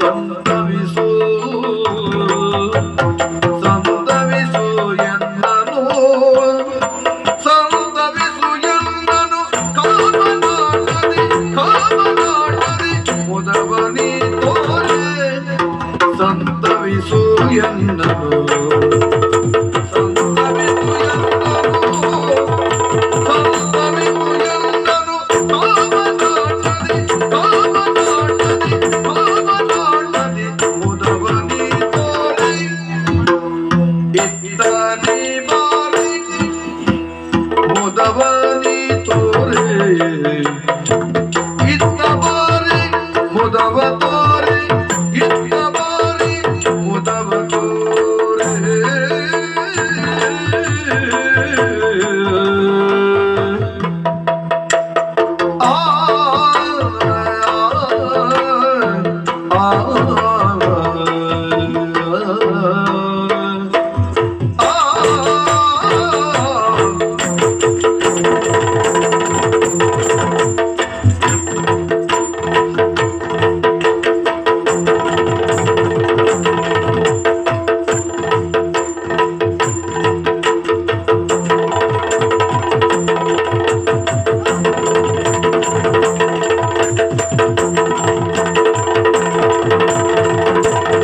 ಸಂಭವಿಸು ಸಂಭವಿಸು ಎಂದನು ಸಂಭವಿಸು ಎಂದನು ಮುದವನಿ ಸಂತವಿಸು ಎಂದನು